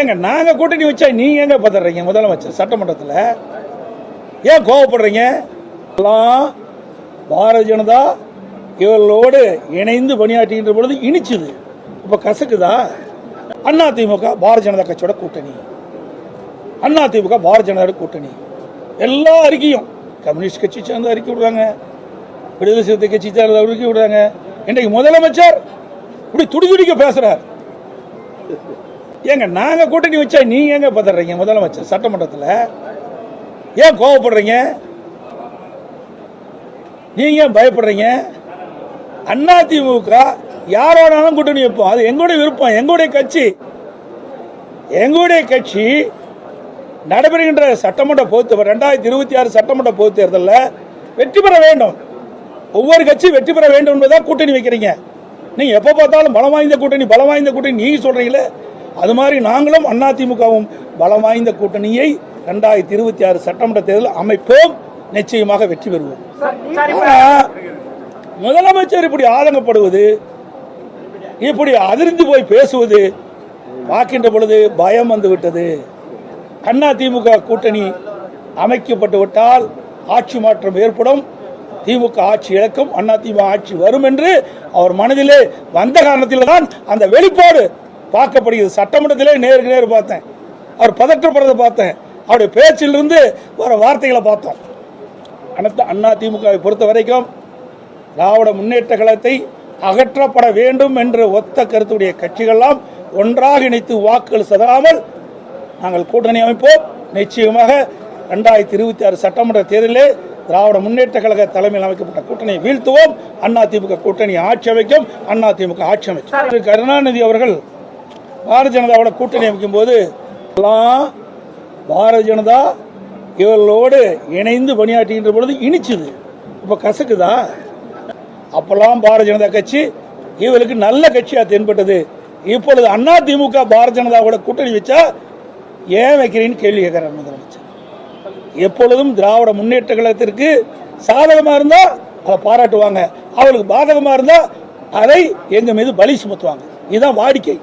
ஏங்க நாங்கள் கூட்டணி வச்சா நீங்கள் எங்க பதறீங்க முதலமைச்சர்? சட்டமன்றத்தில்? ஏன் கோவப்படுறீங்க? எல்லாம் பாரதிய ஜனதா இவர்களோடு இணைந்து பணியாற்றுகின்ற பொழுது இனிச்சுது. இப்போ கசக்குதா? அண்ணா திமுக பாரதிய ஜனதா கட்சியோட கூட்டணி. அண்ணா திமுக பாரதிய ஜனதாவோட கூட்டணி. எல்லா அறிக்கையும் கம்யூனிஸ்ட் கட்சி சேர்ந்து அறிக்கை விடுறாங்க. விடுதலை சிறுத்தை கட்சி சேர்ந்த அறிக்கை விடுறாங்க. இன்றைக்கு முதலமைச்சர் இப்படி துடிதுடிக்க பேசுறார். ஏங்க நாங்கள் கூட்டணி வச்சா நீங்கள் எங்க பதறீங்க? முதலமைச்சர் சட்டமன்றத்தில்? ஏன் கோவப்படுறீங்க? நீங்க ஏன் பயப்படுறீங்க? அண்ணா திமுக யாரோடாலும் கூட்டணி வைப்போம். அது எங்களுடைய விருப்பம் எங்களுடைய கட்சி. எங்களுடைய கட்சி நடைபெறுகின்ற சட்டமன்ற பொது ரெண்டாயிரத்தி இருபத்தி ஆறு சட்டமன்ற பொதுத் தேர்தலில் வெற்றி பெற வேண்டும். ஒவ்வொரு கட்சி வெற்றி பெற வேண்டும் என்பதாக கூட்டணி வைக்கிறீங்க. நீங்க எப்போ பார்த்தாலும் பலம் வாய்ந்த கூட்டணி பலம் வாய்ந்த கூட்டணி நீங்க சொல்றீங்களே. அது மாதிரி நாங்களும் அதிமுகவும் பலம் வாய்ந்த கூட்டணியை ரெண்டாயிரத்தி இருபத்தி ஆறு சட்டமன்ற தேர்தலில் அமைப்போம். நிச்சயமாக வெற்றி பெறுவோம். முதலமைச்சர் இப்படி ஆதங்கப்படுவது இப்படி அதிர்ந்து போய் பேசுவது பார்க்கின்ற பொழுது பயம் வந்து விட்டது. அண்ணா திமுக கூட்டணி அமைக்கப்பட்டு விட்டால் ஆட்சி மாற்றம் ஏற்படும். திமுக ஆட்சி இழக்கும் அண்ணா திமுக ஆட்சி வரும் என்று அவர் மனதிலே வந்த காரணத்தில் தான் அந்த வெளிப்பாடு பார்க்கப்படுகிறது. சட்டமன்றத்திலே நேருக்கு நேர் பார்த்தேன். அவர் பதற்றப்படுறதை பார்த்தேன். அவருடைய பேச்சிலிருந்து வர வார்த்தைகளை பார்த்தோம். அனைத்து அண்ணா திமுகவை பொறுத்த வரைக்கும் திராவிட முன்னேற்ற கழகத்தை அகற்றப்பட வேண்டும் என்ற ஒத்த கருத்துடைய கட்சிகளெல்லாம் ஒன்றாக இணைத்து வாக்குகள் சிதறாமல் நாங்கள் கூட்டணி அமைப்போம். நிச்சயமாக ரெண்டாயிரத்தி இருபத்தி ஆறு சட்டமன்ற தேர்தலிலே திராவிட முன்னேற்ற கழக தலைமையில் அமைக்கப்பட்ட கூட்டணியை வீழ்த்துவோம். அண்ணா திமுக கூட்டணி ஆட்சி அமைக்கும். அண்ணா திமுக ஆட்சி அமைக்கும். கருணாநிதி அவர்கள் பாரதிய ஜனதாவோட கூட்டணி அமைக்கும் போது எல்லாம் பாரதிய ஜனதா இவர்களோடு இணைந்து பணியாற்றுகின்ற பொழுது இனிச்சுது. இப்போ கசக்குதா? அப்போல்லாம் பாரதிய ஜனதா கட்சி இவர்களுக்கு நல்ல கட்சியாக தென்பட்டது. இப்பொழுது அண்ணா திமுக பாரதிய ஜனதாவோட கூட்டணி வச்சா ஏன் வைக்கிறீன்னு கேள்வி கேட்கிறார் முதலமைச்சர். எப்பொழுதும் திராவிட முன்னேற்ற கழகத்திற்கு சாதகமாக இருந்தால் அதை பாராட்டுவாங்க. அவளுக்கு பாதகமாக இருந்தால் அதை எங்கள் மீது பலி சுமத்துவாங்க. இதுதான் வாடிக்கை.